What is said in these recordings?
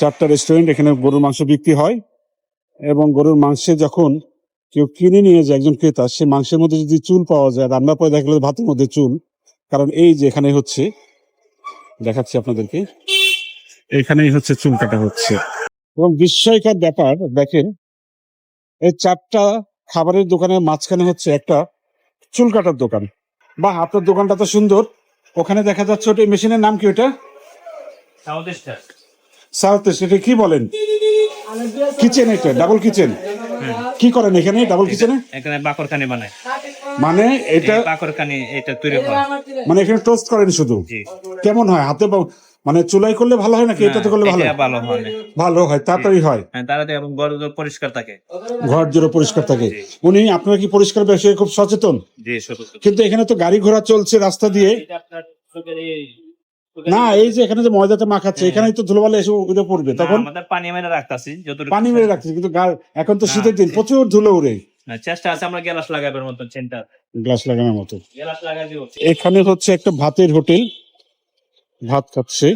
চারটা রেস্টুরেন্ট এখানে গরুর মাংস বিক্রি হয় এবং গরুর মাংসে যখন কেউ কিনে নিয়ে যায় একজন ক্রেতা, সে মাংসের মধ্যে যদি চুল পাওয়া যায় রান্নার পরে দেখা গেলো ভাতের মধ্যে চুল। কারণ এই যে এখানে হচ্ছে, দেখাচ্ছি আপনাদেরকে, এখানেই হচ্ছে চুল কাটা হচ্ছে। এবং বিস্ময়কর ব্যাপার, দেখেন, এই চারটা খাবারের দোকানের মাঝখানে হচ্ছে একটা চুল কাটার দোকান। বা আপনার দোকানটা তো সুন্দর। ওখানে দেখা যাচ্ছে ওটা মেশিনের নাম কি ওটা? সাউথ এটা কি বলেন? কিচেন এটা ডাবল কিচেন কি করেন এখানে ডাবল কিচেনে এখানে বাকরখানি বানায়। মানে এটা বাকরখানি এটা তৈরি হয়। মানে এখানে টোস্ট করেন শুধু? কেমন হয়? হাতে মানে চুলাই করলে ভালো হয় নাকি এটাতে করলে ভালো হয়? ভালো হয় ভালো হয় তাড়াতাড়ি হয়। হ্যাঁ তাড়াতাড়ি এবং গরু পরিষ্কার থাকে। ঘর জোরে পরিষ্কার থাকে। উনি আপনারা কি পরিষ্কার বিষয়ে খুব সচেতন? কিন্তু এখানে তো গাড়ি ঘোড়া চলছে রাস্তা দিয়ে। না এই যে এখানে যে ময়দাটা মাখাচ্ছে হ্যাঁ। এখানেই তো ধুলোবালি এসে উড়ে পড়বে। তখন আমাদের পানি মেরে রাখতেছি যতটুকু পানি মেরে রাখছে কিন্তু এখন তো শীতের দিন প্রচুর ধুলো উড়ে চেষ্টা আছে আমরা গ্যালাস লাগাবার মতন সেন্টার গ্লাস লাগানোর মতো। গ্যালাস লাগাই দিব। এখানে হচ্ছে একটা ভাতের হোটেল। ভাত খাচ্ছে।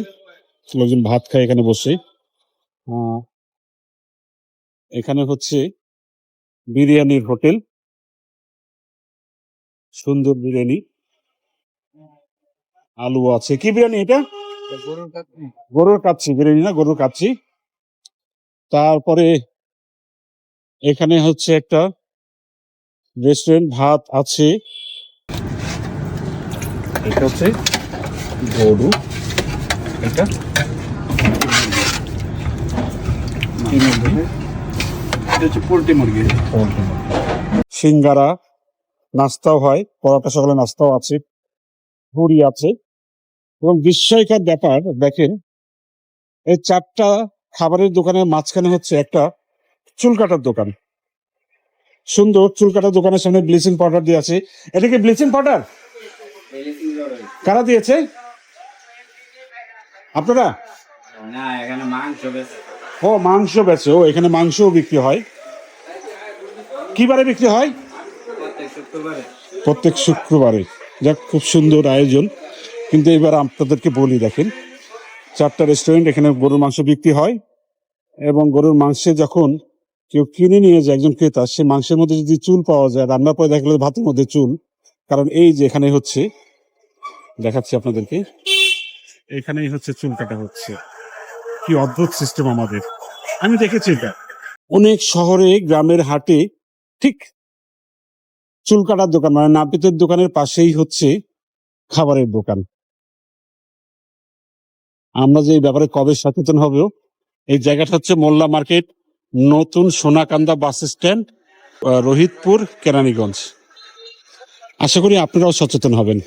লোকজন ভাত খায় এখানে বসে। এখানে হচ্ছে বিরিয়ানির হোটেল। সুন্দর বিরিয়ানি। আলু আছে। কি বিরিয়ানি এটা? গরুর কাচ্ছি বিরিয়ানি না? গরুর কাচ্ছি তারপরে এখানে হচ্ছে একটা রেস্টুরেন্ট ভাত আছে। এটা হচ্ছে গরু। এটা পোল্ট্রি মুরগি। সিঙ্গারা নাস্তাও হয়। পরোটা সকালে নাস্তাও আছে। পুরি আছে এবং বিস্ময়কর ব্যাপার দেখেন এই চারটা খাবারের দোকানের মাঝখানে হচ্ছে একটা চুল কাটার দোকান। সুন্দর চুল কাটার দোকানের সামনে ব্লিচিং পাউডার দিয়ে আছে। এটা কি ব্লিচিং পাউডার? কারা দিয়েছে? আপনারা? ও মাংস বেচে। ও এখানে মাংসও বিক্রি হয়। কি বারে বিক্রি হয়? প্রত্যেক শুক্রবারে। প্রত্যেক শুক্রবারে। যাক, খুব সুন্দর আয়োজন। কিন্তু এবার আপনাদেরকে বলি, দেখেন, চারটা রেস্টুরেন্ট এখানে গরুর মাংস বিক্রি হয় এবং গরুর মাংসে যখন কেউ কিনে নিয়ে যায়, একজন ক্রেতা, সে মাংসের মধ্যে যদি চুল পাওয়া যায়, রান্নার পরে দেখা গেলো ভাতের মধ্যে চুল। কারণ এই যে এখানে হচ্ছে, দেখাচ্ছি আপনাদেরকে, এখানেই হচ্ছে চুল কাটা হচ্ছে। কি অদ্ভুত সিস্টেম আমাদের। আমি দেখেছি এটা। অনেক শহরে, গ্রামের হাটে ঠিক চুল কাটার দোকান মানে নাপিতের দোকানের পাশেই হচ্ছে খাবারের দোকান। আমরা যে ব্যাপারে কবে সচেতন হব, এই জায়গাটা হচ্ছে মোল্লা মার্কেট, নতুন সোনাকান্দা বাস স্ট্যান্ড রোহিতপুর, কেরানীগঞ্জ। আশা করি আপনারাও সচেতন হবেন।